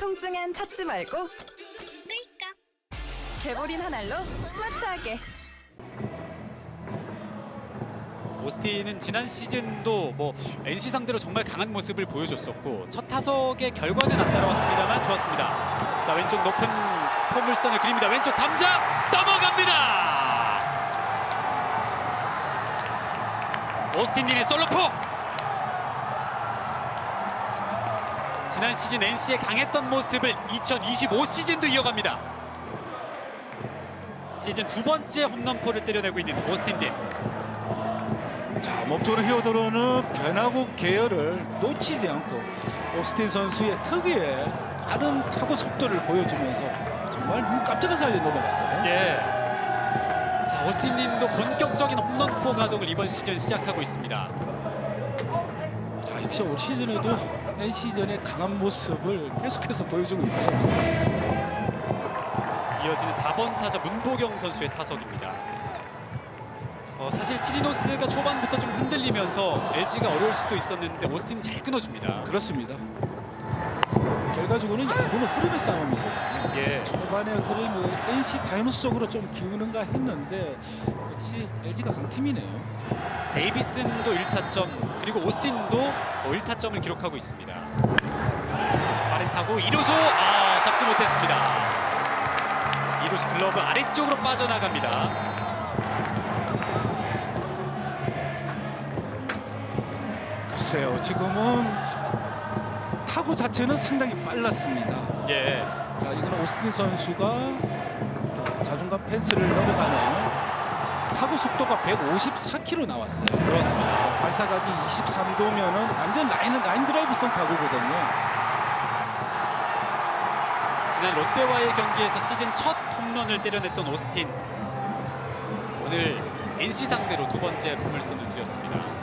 통증엔 찾지 말고 끌까? 개보린 한 알로 스마트하게 오스틴은 지난 시즌도 뭐 NC 상대로 정말 강한 모습을 보여줬었고 첫 타석의 결과는 안 따라왔습니다만 좋았습니다. 자 왼쪽 높은 포물선을 그립니다. 왼쪽 담장 넘어갑니다. 오스틴님의 솔로포. 지난 시즌 NC의 강했던 모습을 2025 시즌도 이어갑니다. 시즌 두 번째 홈런포를 때려내고 있는 오스틴 딘. 자, 몸쪽으로 휘어들어오는 변화구 계열을 놓치지 않고 오스틴 선수의 특유의 빠른 타구 속도를 보여주면서 정말 눈 깜짝할 사이에 넘어갔어요. 예. 자 오스틴님도 본격적인 홈런포 가동을 이번 시즌 시작하고 있습니다. 자, 역시 올 시즌에도 NC전의 강한 모습을 계속해서 보여주고 있네요. 이어지는 4번 타자 문보경 선수의 타석입니다. 어, 사실 치리노스가 초반부터 좀 흔들리면서 LG가 어려울 수도 있었는데 오스틴이 잘 끊어줍니다. 그렇습니다. 결과적으로는 야구는 흐름의 싸움이거든요. 예. 초반의 흐름이 NC 다이노스 쪽으로 좀 기우는가 했는데 역시 LG가 강팀이네요. 데이비슨도 1타점 그리고 오스틴도 1타점을 기록하고 있습니다. 빠른 타구 2루수 아 잡지 못했습니다. 2루수 글러브 아래쪽으로 빠져나갑니다. 글쎄요, 지금은 타구 자체는 상당히 빨랐습니다. 예. 자, 이거는 오스틴 선수가 어, 자존감 펜스를 넘어가는 아, 타구 속도가 154km 나왔어요. 그렇습니다. 발사각이 23도면은 완전 라인 라인 드라이브성 타구거든요. 지난 롯데와의 경기에서 시즌 첫 홈런을 때려냈던 오스틴 오늘 NC 상대로 두 번째 포물선을 들였습니다.